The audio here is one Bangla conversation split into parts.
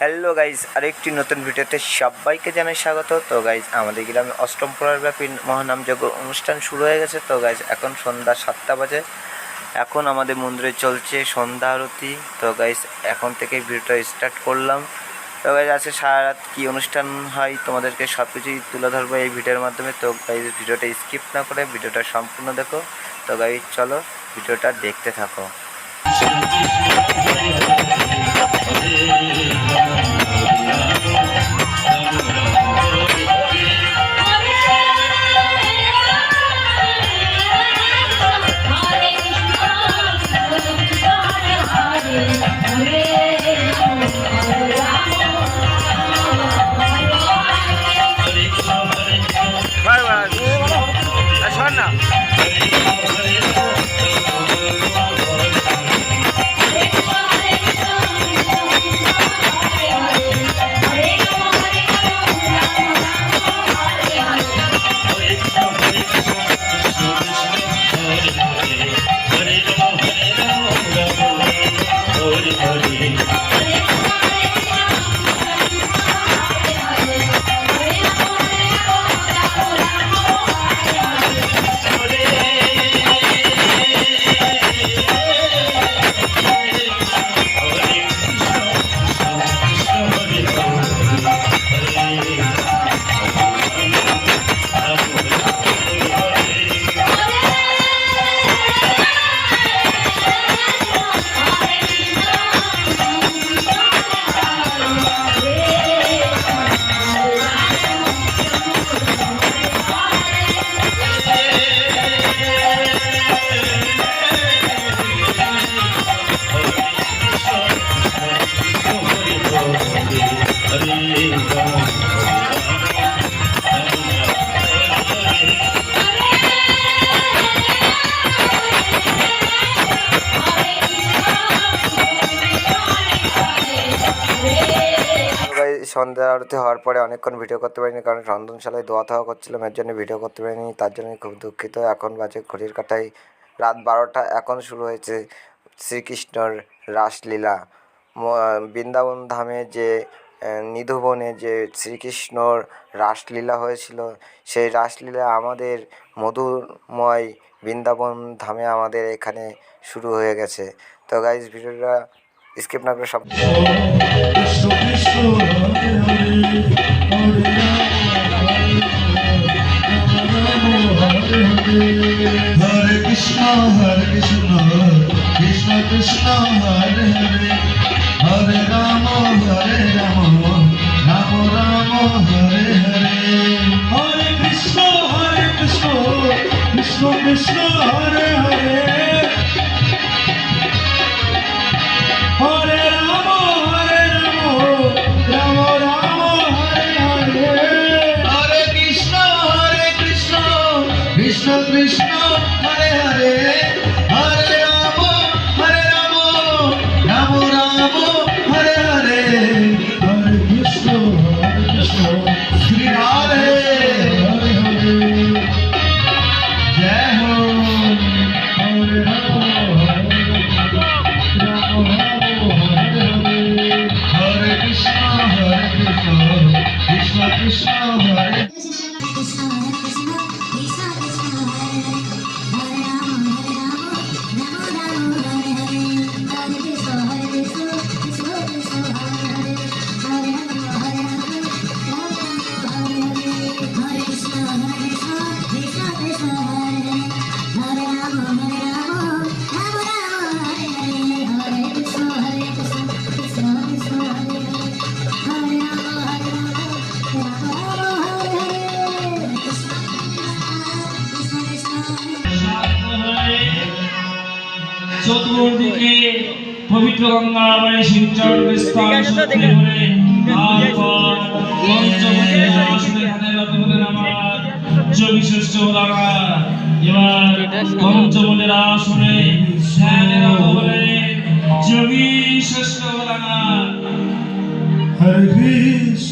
হ্যালো গাইজ আরেকটি নতুন ভিডিওতে সবাইকে জানাই স্বাগত। তো গাইজ আমাদের গ্রামে অষ্টম ব্যাপী মহানামযজ্ঞ অনুষ্ঠান শুরু হয়ে গেছে। তো গাইজ এখন সন্ধ্যা সাতটা বাজে। এখন আমাদের মন্দিরে চলছে সন্ধ্যা আরতি। তো গাইজ এখন থেকে ভিডিওটা স্টার্ট করলাম। তো গাইজ আজকে সারা রাত কী অনুষ্ঠান হয় তোমাদেরকে সব কিছুই তুলে ধরবো এই ভিডিওর মাধ্যমে। তো গাইজ ভিডিওটা স্কিপ না করে ভিডিওটা সম্পূর্ণ দেখো। তো গাইজ চলো ভিডিওটা দেখতে থাকো। সন্ধ্যা আরতি হওয়ার পরে অনেকক্ষণ ভিডিও করতে পারিনি কারণ রন্ধনশালায় দোয়া থাওয়া করছিলাম, এর জন্য ভিডিও করতে পারিনি, তার জন্য খুব দুঃখিত। এখন বাজে ঘড়ির কাটায় রাত বারোটা, এখন শুরু হয়েছে শ্রীকৃষ্ণর রাসলীলা। বৃন্দাবন ধামে যে নিধুবনে যে শ্রীকৃষ্ণর রাসলীলা হয়েছিল, সেই রাসলীলা আমাদের মধুময় বৃন্দাবন ধামে আমাদের এখানে শুরু হয়ে গেছে। তো গাইজ ভিডিওটা স্কিপ না করে সব কৃষ্ণ কৃষ্ণ কৃষ্ণ হরে পবিত্র গঙ্গা বাড়ি সিঞ্চন স্থান সত্যি করে তারপর পঞ্চমুখী আসলে ধ্যানের এবার পঞ্চমুখের আসনে হরে কৃষ্ণ।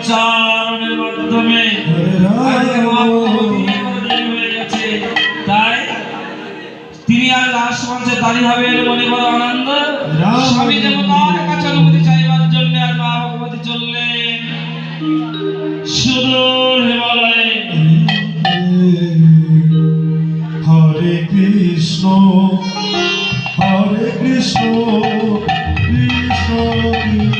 উচ্চারণের মাধ্যমে তাই তিনি আর লাস্ট মঞ্চে দাঁড়িয়ে হবেন মনে বড় আনন্দ। স্বামী দেবতার কাছে অনুমতি চাইবার জন্য আর মা ভগবতী চললেন। সুদূর হিমালয়ে। হরে কৃষ্ণ হরে কৃষ্ণ কৃষ্ণ।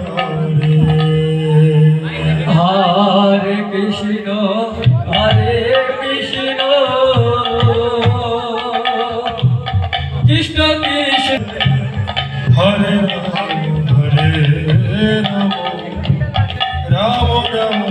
কৃষ্ণ হরে রাম হরে